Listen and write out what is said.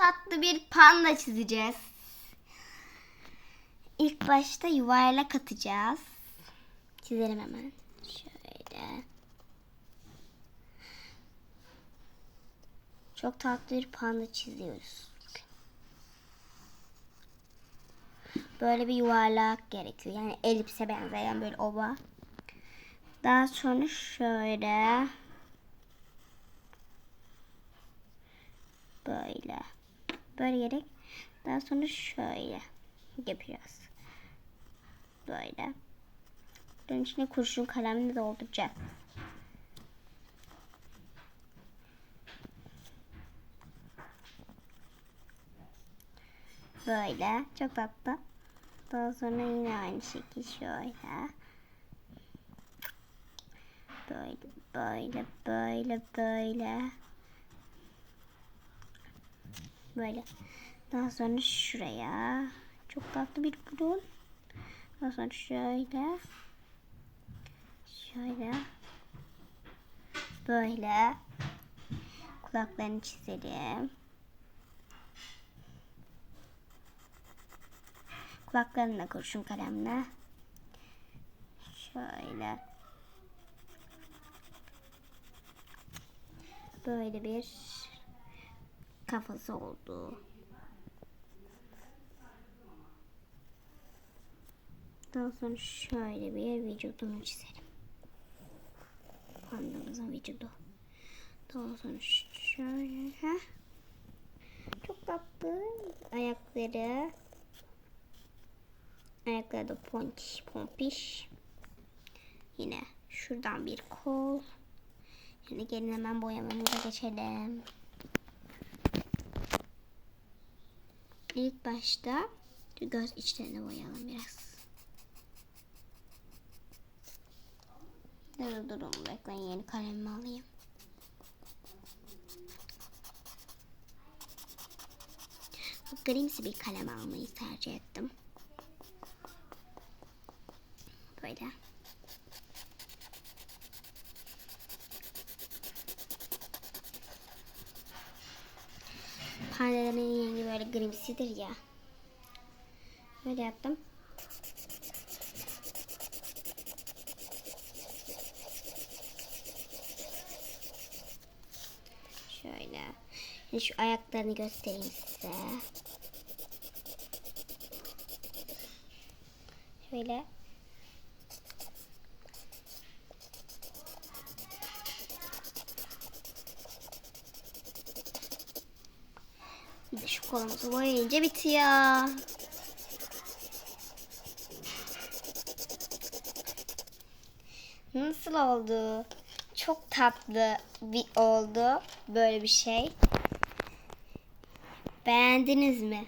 tatlı bir panda çizeceğiz. İlk başta yuvarlak atacağız. Çizelim hemen. Şöyle. Çok tatlı bir panda çiziyoruz. Böyle bir yuvarlak gerekiyor. Yani elipse benzeyen böyle ova. Daha sonra şöyle. Böyle. Böyle gerek. Daha sonra şöyle yapacağız. Böyle. Bunun içine kurşun kalemle dolduracağız. Böyle. Çok tatlı. Daha sonra yine aynı şekil şöyle. Böyle, böyle, böyle, böyle. Böyle. Daha sonra şuraya. Çok tatlı bir burun. Daha sonra şöyle. Şöyle. Böyle. Kulaklarını çizelim. Kulaklarını da kurşun kalemle. Şöyle. Böyle bir kafası oldu. Daha sonra şöyle bir vücudunu çizelim. Pandamızın vücudu. Daha sonra şöyle. Heh. Çok tatlı. Ayakları. Ayakları da pontiş pompiş. Yine şuradan bir kol. Şimdi gelin hemen boyamamıza geçelim. İlk başta göz içlerini boyayalım biraz. Dur durun bekleyin yeni kalemimi alayım. Grimsi bir kalem almayı tercih ettim. Böyle. Böyle grimsidir ya. Böyle yaptım. Şöyle. Şimdi şu ayaklarını göstereyim size. Şöyle. Bir de şu kolumuzu boyayınca bitiyor. Nasıl oldu? Çok tatlı bir oldu böyle bir şey. Beğendiniz mi?